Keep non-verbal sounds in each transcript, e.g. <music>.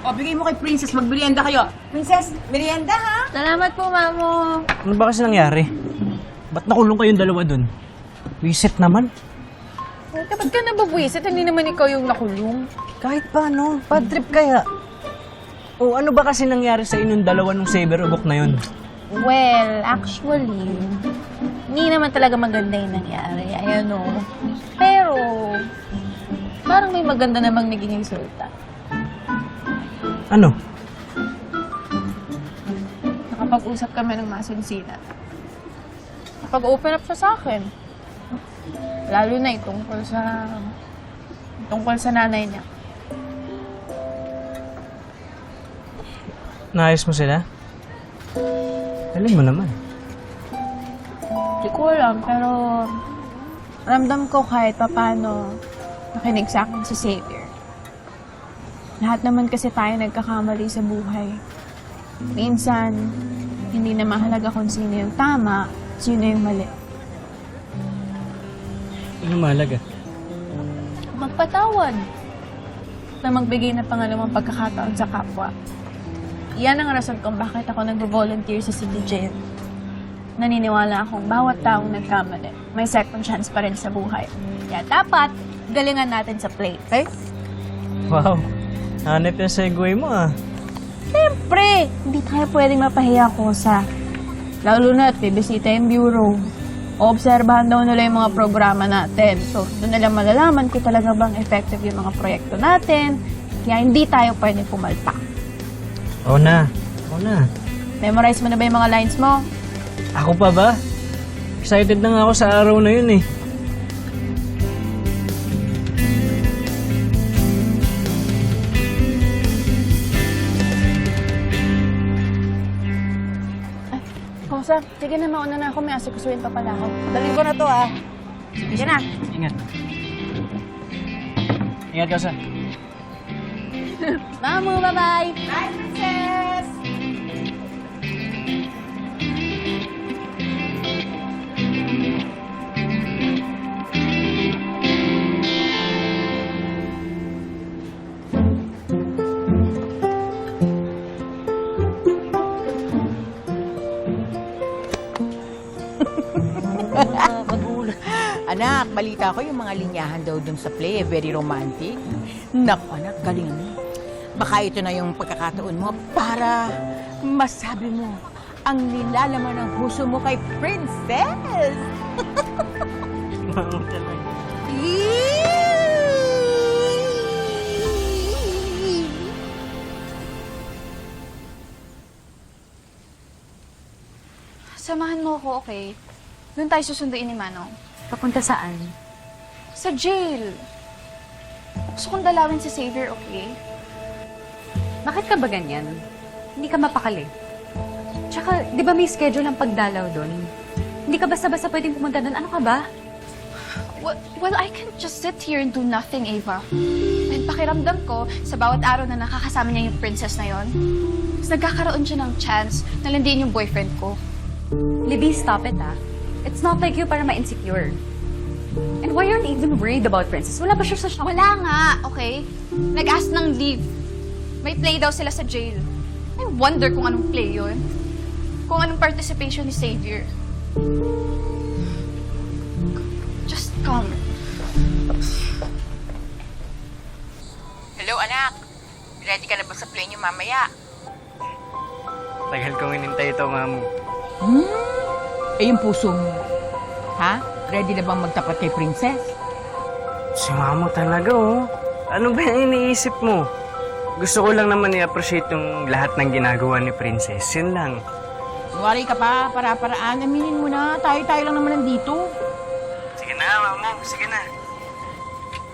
O, bigay mo kay Princess, magmerienda kayo. Princess, merienda ha? Salamat po, Mamo. Ano ba kasi nangyari? Ba't nakulong kayong dalawa dun? Wisit naman. Ba't ka nababwisit? Hindi naman ikaw yung nakulong. Kahit paano, bad trip kaya. O ano ba kasi nangyari sa inyong dalawa nung saber ubok na yun? Well, actually, hindi naman talaga maganda yung nangyari. Ayan o. Pero, parang may maganda namang naging resulta. Ano? Nakapag-usap kami ng masinsinan. Nakapag-open up siya sa akin. Lalo na itungkol sa... tungkol sa nanay niya. Naayos mo sila? Galing mo naman. Hindi ko alam, pero ramdam ko kahit papano nakinig sa akin si Xavier. Lahat naman kasi tayo nagkakamali sa buhay. Minsan, hindi na mahalaga kung sino yung tama, sino yung mali. Ano mahalaga? Magpatawad na magbigay ng pangalawang pagkakataon sa kapwa. Yan ang rason kung bakit ako nag-volunteer sa City Jail. Naniniwala akong bawat taong nagkamali, may second chance pa rin sa buhay. Kaya dapat, galingan natin sa play. Okay? Wow. Hanip yung segue mo ah. Siyempre, hindi tayo pwedeng mapahiya ko sa lalo na at bibisita yung bureau. Oobserbahan daw nila yung mga programa natin. So, doon nila malalaman kung talaga bang effective yung mga proyekto natin. Kaya hindi tayo pwedeng pumalpak. Oo na. Oo na. Memorize mo na ba yung mga lines mo? Ako pa ba? Excited na nga ako sa araw na yun eh. Kosa, sige na mauna na ako. May asikusuin pa pala ako. Dalhin ko na to ah. Sige na. Ingat. Ingat ka sa. <laughs> Mamu, bye-bye. Bye, Anak, balita ko yung mga linyahan daw dun sa play, eh, very romantic. Naku, anak, galingan mo. Baka ito na yung pagkakataon mo para masabi mo ang nilalaman ng puso mo kay Princess. Samahan mo ako, okay? Doon tayo susunduin ni Manong. Papunta saan? Sa jail. Gusto kong dalawin si Xavier, okay? Bakit ka ba ganyan? Hindi ka mapakali. Tsaka, di ba may schedule ang pagdalaw doon? Hindi ka basta-basta pwedeng pumunta doon. Ano ka ba? Well, well, I can't just sit here and do nothing, Ava. And pakiramdam ko, sa bawat araw na nakakasama niya yung princess na yon, nagkakaroon siya ng chance na landiin yung boyfriend ko. Libby, stop it ah. It's not like you para ma-insecure. And why aren't you even worried about Princess? Wala ba siya sa Wala nga, okay? Nag-ask ng leave. May play daw sila sa jail. I wonder kung anong play yon. Kung anong participation ni Xavier. Just come. Hello, anak. Ready ka na ba sa play niyo mamaya? Tagal kong inintay ito, mamu. Eh, yung puso mo. Ha? Ready na bang magtapat kay Princess? Si mamu talaga oh. Ano ba yung iniisip mo? Gusto ko lang naman i-appreciate yung lahat ng ginagawa ni Princess. Yun lang. Wari ka pa, para-paraan. Aminin mo na. Tayo-tayo lang naman nandito. Sige na, mamu. Sige na.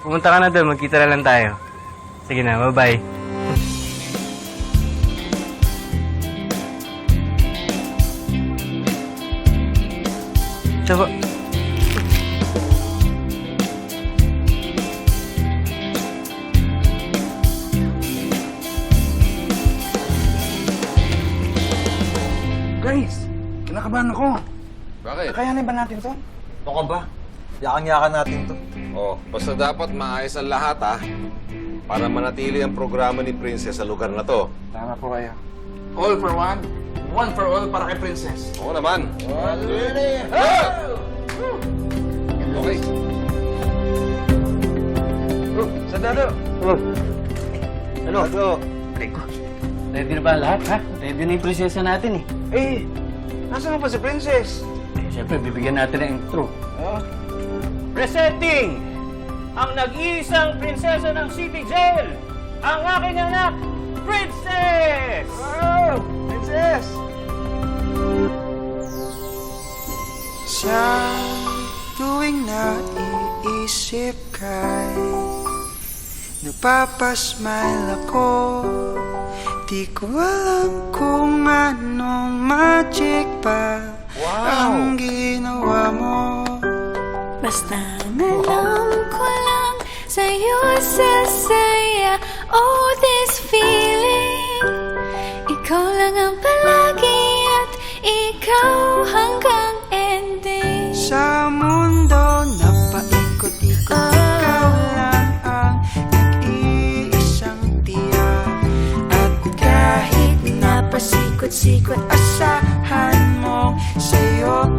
Pumunta ka na doon. Magkita na lang tayo. Sige na, bye-bye. Tsaka, Grace, kinakabahan ako. Bakit? Kakayanin ba natin to? Ano ka ba? Yakang-yakan natin to. Oh, basta dapat maayos ang lahat, ha? para manatili ang programa ni Princess sa lugar na to. Tama po kayo. All for one, one for all para kay Princess. Oo naman. Okay. Oh, sandalo. Ano? Ano? Ready na ba lahat, ha? Ready na yung prinsesa natin, eh. Eh, nasaan pa si Princess? Eh, Siyempre, bibigyan natin ng intro. Oh. Presenting ang nag-iisang prinsesa ng City Jail, ang aking anak, Princess! Wow! Princess! Sa tuwing naiisip kay Napapasmile ako Di ko alam kung anong magic pa Ang ginawa mo. Basta alam ko lang sa'yo sasaya. Oh, this feeling ikaw lang ang palagi at ikaw hanggang ending Sa mundo na paikot-ikot oh. Ah. Ikaw lang ang nag-iisang tiyan At kahit napasikot-sikot Asahan mong sa'yo